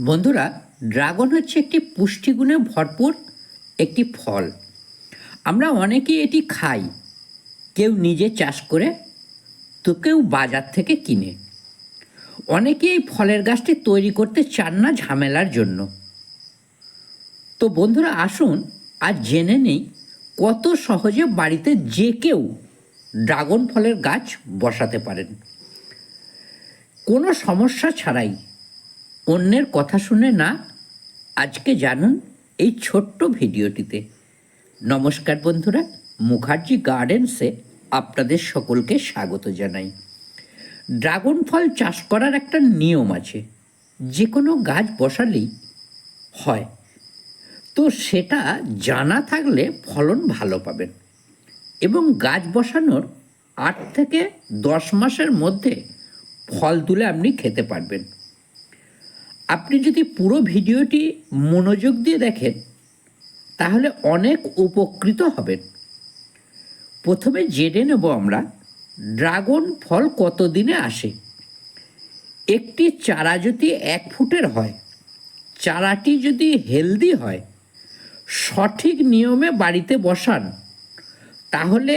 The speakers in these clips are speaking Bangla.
বন্ধুরা, ড্রাগন হচ্ছে একটি পুষ্টিগুণে ভরপুর একটি ফল। আমরা অনেকেই এটি খাই। কেউ নিজে চাষ করে, তো কেউ বাজার থেকে কিনে। অনেকে এই ফলের গাছটি তৈরি করতে চান না ঝামেলার জন্য। তো বন্ধুরা, আসুন আজ জেনে নেই কত সহজে বাড়িতে যে কেউ ড্রাগন ফলের গাছ বসাতে পারেন। কোনো সমস্যা ছাড়াই অন্যের কথা শুনে না, আজকে জানুন এই ছোট্ট ভিডিওটিতে। নমস্কার বন্ধুরা, মুখার্জি গার্ডেন্সে আপনাদের সকলকে স্বাগত জানাই। ড্রাগন ফল চাষ করার একটা নিয়ম আছে যে কোনো গাছ বসালেই হয়। তো সেটা জানা থাকলে ফলন ভালো পাবেন এবং গাছ বসানোর আট থেকে দশ মাসের মধ্যে ফল তুলে আপনি খেতে পারবেন। আপনি যদি পুরো ভিডিওটি মনোযোগ দিয়ে দেখেন, তাহলে অনেক উপকৃত হবেন। প্রথমে জেনে নেব আমরা ড্রাগন ফল কত দিনে আসে। একটি চারা যদি এক ফুটের হয়, চারাটি যদি হেলদি হয়, সঠিক নিয়মে বাড়িতে বসান, তাহলে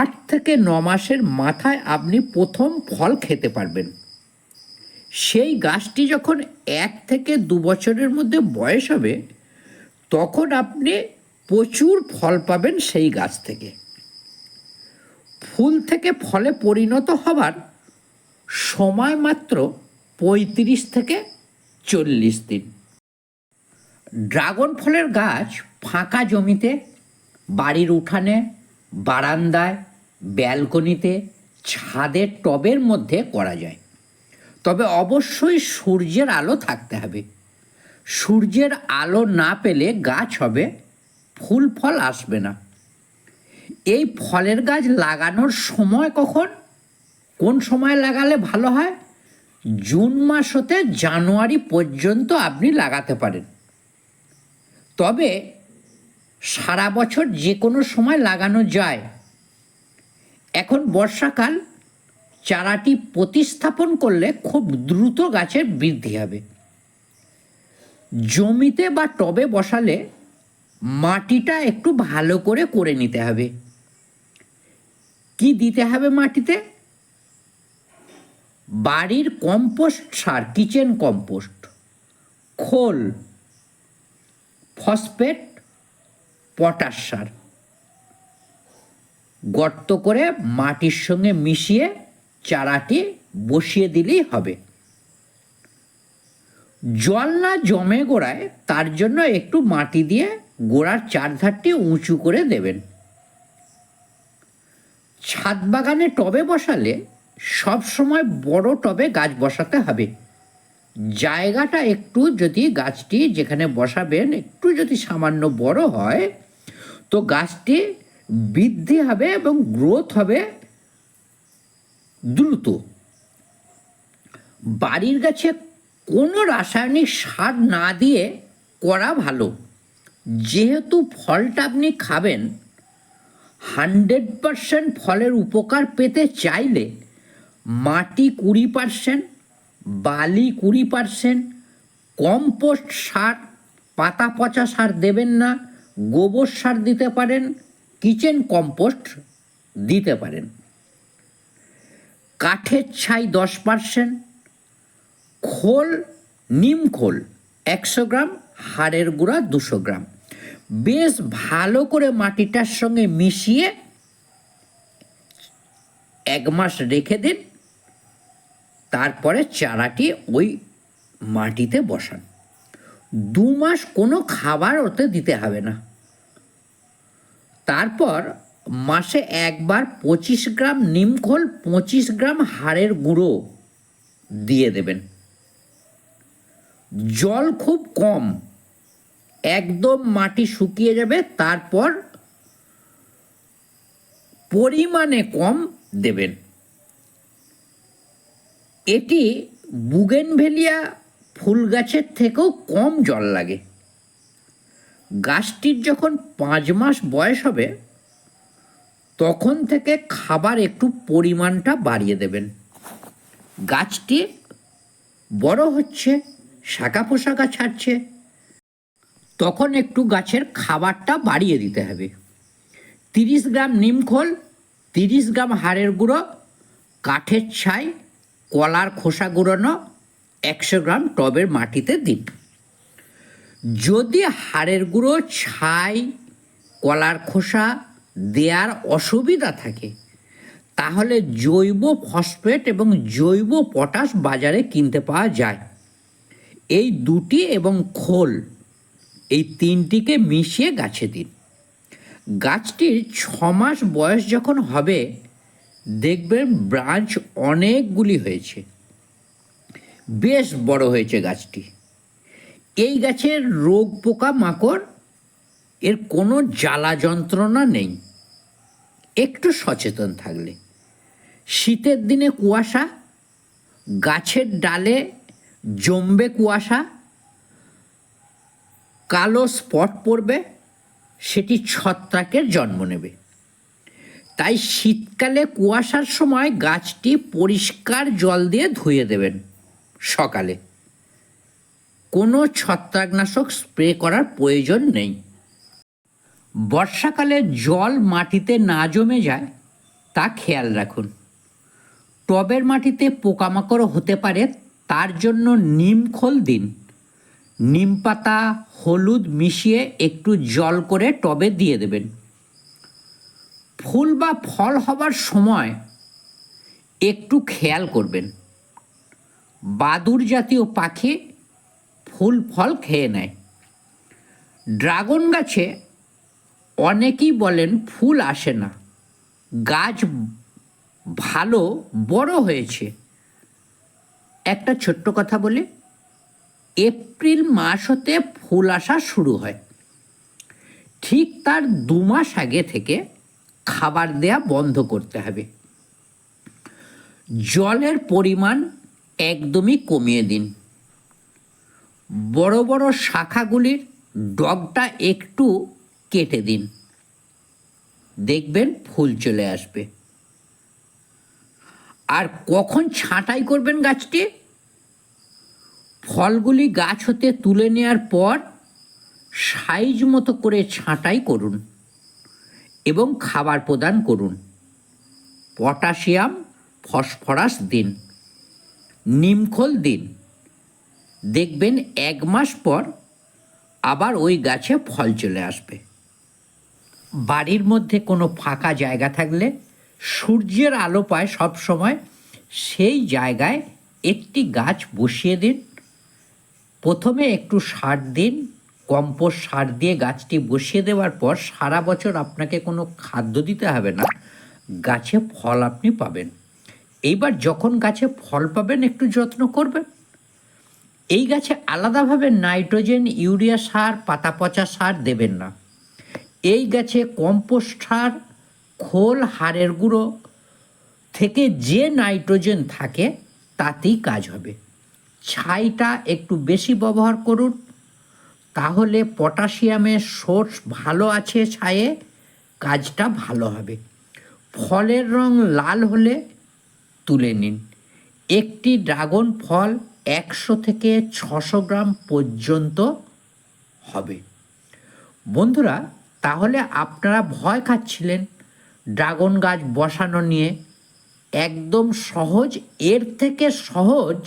আট থেকে ন মাসের মাথায় আপনি প্রথম ফল খেতে পারবেন। সেই গাছটি যখন এক থেকে দু বছরের মধ্যে বয়স হবে, তখন আপনি প্রচুর ফল পাবেন সেই গাছ থেকে। ফুল থেকে ফলে পরিণত হবার সময় মাত্র পঁয়ত্রিশ থেকে চল্লিশ দিন। ড্রাগন ফলের গাছ ফাঁকা জমিতে, বাড়ির উঠানে, বারান্দায়, ব্যালকনিতে, ছাদের টবের মধ্যে করা যায়। তবে অবশ্যই সূর্যের আলো থাকতে হবে। সূর্যের আলো না পেলে গাছ হবে, ফুল ফল আসবে না। এই ফলের গাছ লাগানোর সময় কখন? কোন সময় লাগালে ভালো হয়? জুন মাস হতে জানুয়ারি পর্যন্ত আপনি লাগাতে পারেন। তবে সারা বছর যে কোনো সময় লাগানো যায়। এখন বর্ষাকাল চারাটি প্রতিস্থাপন করলে খুব দ্রুত গাছের বৃদ্ধি হবে। জমিতে বা টবে বসালে মাটিটা একটু ভালো করে করে নিতে হবে। কি দিতে হবে মাটিতে? বাড়ির কম্পোস্ট সার, কিচেন কম্পোস্ট, খোল, ফসফেট, পটাশ সার। গর্ত করে মাটির সঙ্গে মিশিয়ে চারাটি বসিয়ে দিলেই হবে। জল না জমে গোড়ায়, তার জন্য একটু মাটি দিয়ে গোড়ার চারধারটি উঁচু করে দেবেন। ছাদ বাগানে টবে বসালে সব সময় বড় টবে গাছ বসাতে হবে। জায়গাটা একটু যদি গাছটি যেখানে বসাবেন একটু যদি সামান্য বড় হয়, তো গাছটি বৃদ্ধি হবে এবং গ্রোথ হবে দ্রুত। বাড়ির গাছে কোনো রাসায়নিক সার না দিয়ে করা ভালো। যেহেতু ফলটা আপনি খাবেন, হান্ড্রেড পারসেন্ট ফলের উপকার পেতে চাইলে মাটি কুড়ি পারসেন্ট, বালি কুড়ি পারসেন্ট, কম্পোস্ট সার, পাতা পচা সার দেবেন না, গোবর সার দিতে পারেন, কিচেন কম্পোস্ট দিতে পারেন। কাঠের ছাই দশ পারসেন্ট খোল, নিম খোল একশো গ্রাম, হাড়ের গুঁড়া দুশো গ্রাম। বেশ ভালো করে মাটিটার সঙ্গে মিশিয়ে এক মাস রেখে দিন, তারপরে চারাটি ওই মাটিতে বসান। দু মাস কোনো খাবার ওতে দিতে হবে না। তারপর মাসে একবার পঁচিশ গ্রাম নিমখোল পঁচিশ গ্রাম হাড়ের গুঁড়ো দিয়ে দেবেন। জল খুব কম, একদম মাটি শুকিয়ে যাবে, তারপর পরিমাণে কম দেবেন। এটি বুগেনভেলিয়া ফুল গাছের থেকেও কম জল লাগে। গাছটির যখন পাঁচ মাস বয়স হবে তখন থেকে খাবার একটু পরিমাণটা বাড়িয়ে দেবেন। গাছটি বড় হচ্ছে, শাখা পোশাকা ছাড়ছে, তখন একটু গাছের খাবারটা বাড়িয়ে দিতে হবে। তিরিশ গ্রাম নিমখোল তিরিশ গ্রাম হাড়ের গুঁড়ো, কাঠের ছাই, কলার খোসা গুঁড়োনো, একশো গ্রাম টবের মাটিতে দিন। যদি হাড়ের গুঁড়ো, ছাই, কলার খোসা দেওয়ার অসুবিধা থাকে। তাহলে জৈব ফসফেট এবং জৈব পটাশ বাজারে কিনতে পাওয়া যায়। এই দুটি এবং খোল, এই তিনটিকে মিশিয়ে গাছে দিন। গাছটির ছ মাস বয়স যখন হবে, দেখবেন ব্রাঞ্চ অনেকগুলি হয়েছে। বেশ বড় হয়েছে গাছটি। এই গাছের রোগ পোকা মাকড় এর কোনো জ্বালা যন্ত্রণা নেই। একটু সচেতন থাকলে। শীতের দিনে কুয়াশা, গাছের ডালে জমবে কুয়াশা, কালো স্পট পড়বে, সেটি ছত্রাকের জন্ম নেবে। তাই শীতকালে কুয়াশার সময় গাছটি পরিষ্কার জল দিয়ে ধুয়ে দেবেন সকালে। কোনো ছত্রাকনাশক স্প্রে করার প্রয়োজন নেই। বর্ষাকালে জল মাটিতে না জমে যায়, তা খেয়াল রাখুন। টবের মাটিতে পোকামাকড় হতে পারে, তার জন্য নিম খোল দিন। নিম পাতা, হলুদ মিশিয়ে একটু জল করে টবে দিয়ে দেবেন। ফুল বা ফল হবার সময় একটু খেয়াল করবেন। বাদুর জাতীয় পাখি ফুল ফল খেয়ে নেয়। ড্রাগন গাছে অনেকেই বলেন ফুল আসে না। গাছ ভালো, বড় হয়েছে। একটা ছোট্ট কথা বলি, এপ্রিল মাস হতে ফুল আসা শুরু হয়। ঠিক তার দু মাস আগে থেকে খাবার দেয়া বন্ধ করতে হবে। জলের পরিমাণ একদমই কমিয়ে দিন। বড় বড় শাখাগুলির ডগটা একটু কেটে দিন। দেখবেন ফুল চলে আসবে। আর কখন ছাঁটাই করবেন গাছটি? ফলগুলি গাছ হতে তুলে নেওয়ার পর সাইজ মতো করে ছাঁটাই করুন এবং খাবার প্রদান করুন। পটাশিয়াম, ফসফরাস দিন, নিমখোল দিন। দেখবেন এক মাস পর আবার ওই গাছে ফল চলে আসবে। বাড়ির মধ্যে কোনো ফাঁকা জায়গা থাকলে সূর্যের আলো পায় সব সময়। সেই জায়গায় একটি গাছ বসিয়ে দিন। প্রথমে একটু সার দিন, কম্পোস্ট সার দিয়ে গাছটি বসিয়ে দেওয়ার পর সারা বছর আপনাকে কোনো খাদ্য দিতে হবে না, গাছে ফল আপনি পাবেন। এইবার যখন গাছে ফল পাবেন একটু যত্ন করবেন। এই গাছে আলাদাভাবে নাইট্রোজেন, ইউরিয়া সার, পাতা পচা সার দেবেন না। এই গাছে কম্পোস্ট সার, খোল, হাড়ের গুঁড়ো থেকে যে নাইট্রোজেন থাকে, তাতেই কাজ হবে। ছাইটা একটু বেশি ব্যবহার করুন, তাহলে পটাশিয়ামের সোর্স ভালো আছে ছায়ে কাজটা ভালো হবে। ফলের রং লাল হলে তুলে নিন। একটি ড্রাগন ফল একশো থেকে ছশো গ্রাম পর্যন্ত হবে। বন্ধুরা তাহলে আপনারা ভয় খাচ্ছিলেন ড্রাগন গাছ বসানো নিয়ে। একদম সহজ, এর থেকে সহজ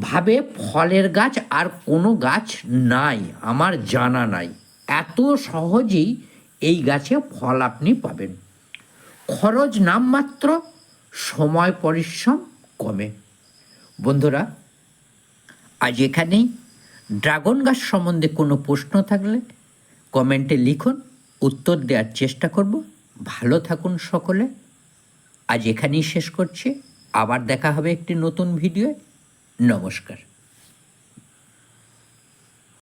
ভাবে ফলের গাছ আর কোনো গাছ নাই, আমার জানা নাই। এত সহজেই এই গাছে ফল আপনি পাবেন। খরচ নামমাত্র, সময় পরিশ্রম কমে। বন্ধুরা, আজ এখানেই। ড্রাগন গাছ সম্বন্ধে কোনো প্রশ্ন থাকলে কমেন্টে লিখুন, উত্তর দেওয়ার চেষ্টা করব। ভালো থাকুন সকলে। আজ এখানেই শেষ করছি। আবার দেখা হবে একটি নতুন ভিডিও নমস্কার।